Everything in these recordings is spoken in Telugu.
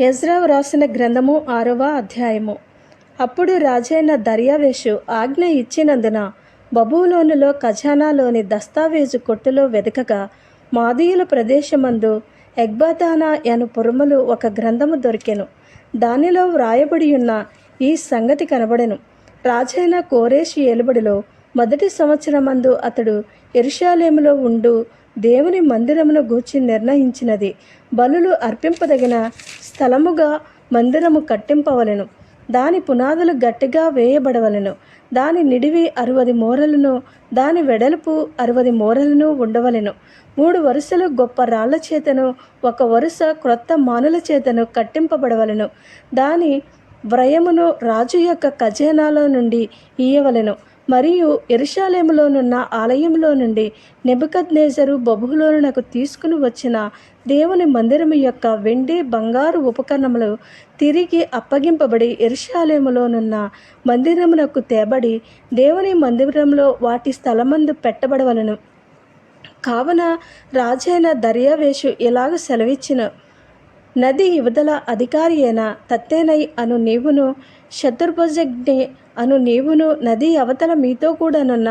ఎజ్రా వ్రాసిన గ్రంథము ఆరవ అధ్యాయము. అప్పుడు రాజైన దర్యావేషు ఆజ్ఞ ఇచ్చినందున బబులోనులో ఖజానాలోని దస్తావేజు కొట్టులో వెదకగా మాదీయుల ప్రదేశమందు ఎగ్బాతానా అను పురుములు ఒక గ్రంథము దొరికెను. దానిలో వ్రాయబడి ఉన్న ఈ సంగతి కనబడెను. రాజైన కోరేషి ఏలుబడిలో మొదటి సంవత్సరమందు అతడు ఎరుషాలేములో ఉండు దేవుని మందిరమును గూర్చి నిర్ణయించినది. బలులు అర్పింపదగిన స్థలముగా మందిరము కట్టింపవలెను. దాని పునాదులు గట్టిగా వేయబడవలెను. దాని నిడివి అరవది మూరలను దాని వెడల్పు అరవది మూరలను ఉండవలెను. మూడు వరుసలు గొప్ప రాళ్ళ చేతను ఒక వరుస క్రొత్త మానుల చేతను కట్టింపబడవలెను. దాని వ్రయమును రాజు యొక్క ఖజానాలో నుండి ఇయ్యవలెను. మరియు ఎరుషాలేములోనున్న ఆలయంలో నుండి నెబుకద్నేజరు బబులోనునకు తీసుకుని వచ్చిన దేవుని మందిరము యొక్క వెండి బంగారు ఉపకరణములు తిరిగి అప్పగింపబడి ఎరుషాలేములోనున్న మందిరమునకు తేబడి దేవుని మందిరంలో వాటి స్థలమందు పెట్టబడవలను. కావున రాజైన దర్యావేషు ఇలాగ సెలవిచ్చిన. నది యువతల అధికారి అయిన తత్తేనై అను నీవును శత్రుభుజగ్ని అను నీవును నది అవతల మీతో కూడానున్న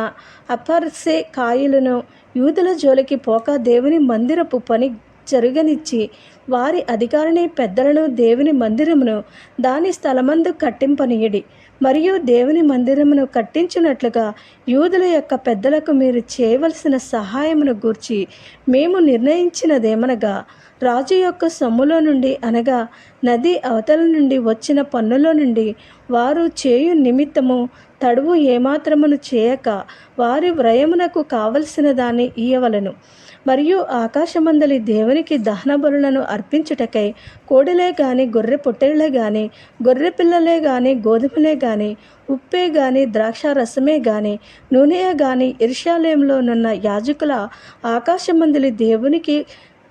అపర్సే కాయలను యూదుల జోలికి పోక దేవుని మందిరపు పని జరుగనిచ్చి వారి అధికారిని పెద్దలను దేవుని మందిరమును దాని స్థలమందు కట్టింపనీయడి. మరియు దేవుని మందిరమును కట్టించినట్లుగా యూదుల యొక్క పెద్దలకు మీరు చేయవలసిన సహాయమును గూర్చి మేము నిర్ణయించినదేమనగా రాజు యొక్క సొమ్ములో నుండి అనగా నది అవతల నుండి వచ్చిన పన్నులో నుండి వారు చేయు నిమిత్తము తడువు ఏమాత్రమును చేయక వారి వ్రయమునకు కావలసిన దాన్ని ఇయ్యవలను. మరియు ఆకాశమందలి దేవునికి దహన బలులను అర్పించుటకై కోడిలే గాని గొర్రె పొట్టేళ్ళే గాని గొర్రె పిల్లలే గాని గోధుమలే గాని ఉప్పే గాని ద్రాక్ష రసమే గాని నూనె గాని ఇర్షాలేంలోనున్న యాజకుల ఆకాశమందలి దేవునికి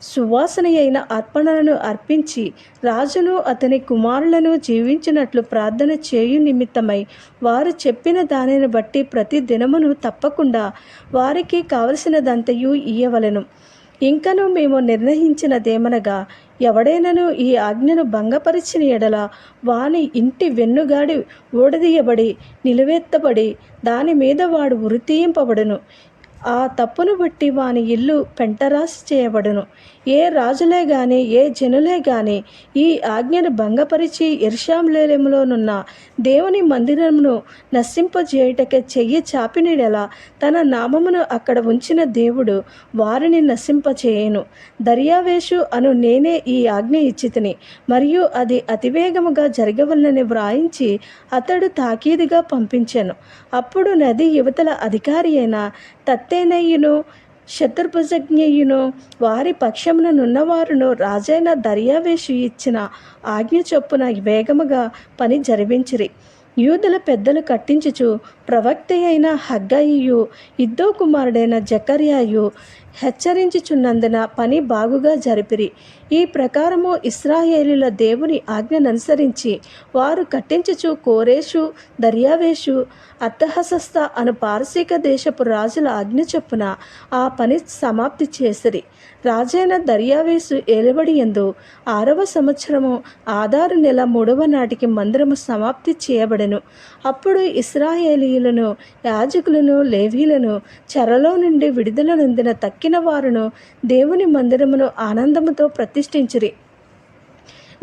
సువాసన అయిన అర్పణలను అర్పించి రాజును అతని కుమారులను జీవించినట్లు ప్రార్థన చేయు నిమిత్తమై వారు చెప్పిన దానిని బట్టి ప్రతి దినమును తప్పకుండా వారికి కావలసినదంతయు ఇయ్యవలెను. ఇంకను మేము నిర్ణయించినదేమనగా ఎవడైనను ఈ ఆజ్ఞను భంగపరిచిన ఎడల వాని ఇంటి వెన్నుగాడి ఊడదీయబడి నిలువెత్తబడి దాని మీద వాడు ఉరితీయింపబడును ఆ తప్పును బట్టి వాని ఇల్లు పెంటరాసి చేయబడును. ఏ రాజులే గాని ఏ జనులే గాని ఈ ఆజ్ఞను భంగపరిచి ఇర్షాంలేలములోనున్న దేవుని మందిరమును నశింపజేయుటకే చెయ్యి చాపినడెలా తన నామమును అక్కడ ఉంచిన దేవుడు వారిని నశింపచేయను. దర్యావేషు అను నేనే ఈ ఆజ్ఞ ఇచ్చితిని మరియు అది అతివేగముగా జరగవలనని వ్రాయించి అతడు తాకీదుగా పంపించాను. అప్పుడు నది యువతల అధికారి అయిన తత్తేనయ్యును శత్రుభుజజ్ఞయును వారి పక్షముననున్నవారును రాజైన దర్యావేషు ఇచ్చిన ఆజ్ఞ చొప్పున వేగముగా పని జరిపించిరి. యూదుల పెద్దలు కట్టించుచు ప్రవక్త అయిన హగ్గయ్యు ఇద్దో కుమారుడైన జకర్యాయు హెచ్చరించుచున్నందున పని బాగుగా జరిపిరి. ఈ ప్రకారము ఇస్రాయేలుల దేవుని ఆజ్ఞననుసరించి వారు కట్టించుచు కోరేషు దర్యావేషు అర్థహసస్త అను పారసీక దేశపు రాజుల ఆజ్ఞ చొప్పున ఆ పని సమాప్తి చేసిరి. రాజైన దర్యావేసు ఏలుబడి ఎందు ఆరవ సంవత్సరము ఆధారు నెల మూడవ నాటికి మందిరము సమాప్తి చేయబడెను. అప్పుడు ఇస్రాయేలీయులను యాజకులను లేవీలను చెరలో నుండి విడుదల నొందిన తక్కిన వారును దేవుని మందిరమును ఆనందముతో ప్రతి ప్రతిష్ఠించిరి.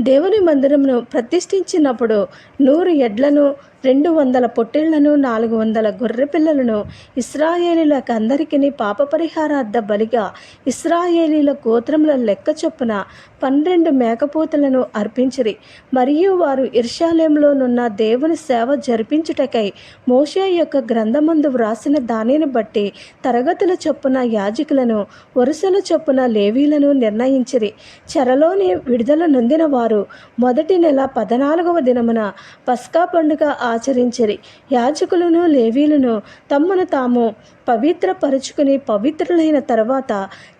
దేవుని మందిరమును ప్రతిష్ఠించినప్పుడు నూరు ఎడ్లను రెండు వందల పొట్టేళ్ళను నాలుగు వందల గొర్రె పిల్లలను ఇస్రాయేలీలకు అందరికీ పాప పరిహారార్థ బలిగా ఇస్రాయేలీల గోత్రముల లెక్క చొప్పున పన్నెండు మేకపోతలను అర్పించిరి. మరియు వారు ఇర్షాలయంలోనున్న దేవుని సేవ జరిపించుటకై మోషే యొక్క గ్రంథమందు వ్రాసిన దానిని బట్టి తరగతుల చొప్పున యాజకులను వరుసల చొప్పున లేవీలను నిర్ణయించిరి. చెరలోని విడుదల నొందిన వారు మొదటి నెల పద్నాలుగవ దినమున పస్కా పండుగ ఆచరించిరి. యాజకులను లేవీలను తమ్మును తాము పవిత్రపరుచుకుని పవిత్రులైన తర్వాత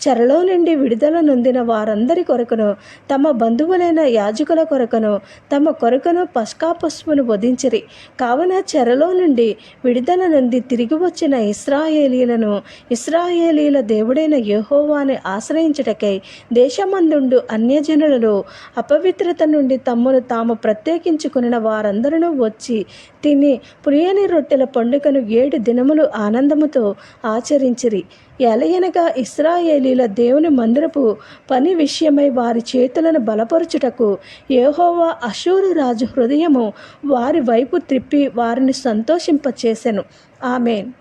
చెరలో నుండి విడుదల నొందిన వారందరి కొరకును తమ బంధువులైన యాజకుల కొరకును తమ కొరకును పస్కా పశువును వధించిరి. కావున చెరలో నుండి విడుదల నుండి తిరిగి వచ్చిన ఇస్రాయేలీలను ఇస్రాయేలీల దేవుడైన యహోవాని ఆశ్రయించటకై దేశమందుండు అన్యజనులలో అపవిత్రత నుండి తమ్మును తాము ప్రత్యేకించుకున్న వారందరూ వచ్చి తిని పులియని రొట్టెల పండుగను ఏడు దినములు ఆనందముతో ఆచరించిరి. ఎలయనగా ఇస్రాయేలీల దేవుని మందిరపు పని విషయమై వారి చేతులను బలపరుచుటకు యెహోవా అశూరు రాజు హృదయము వారి వైపు త్రిప్పి వారిని సంతోషింపచేసెను. ఆమెన్.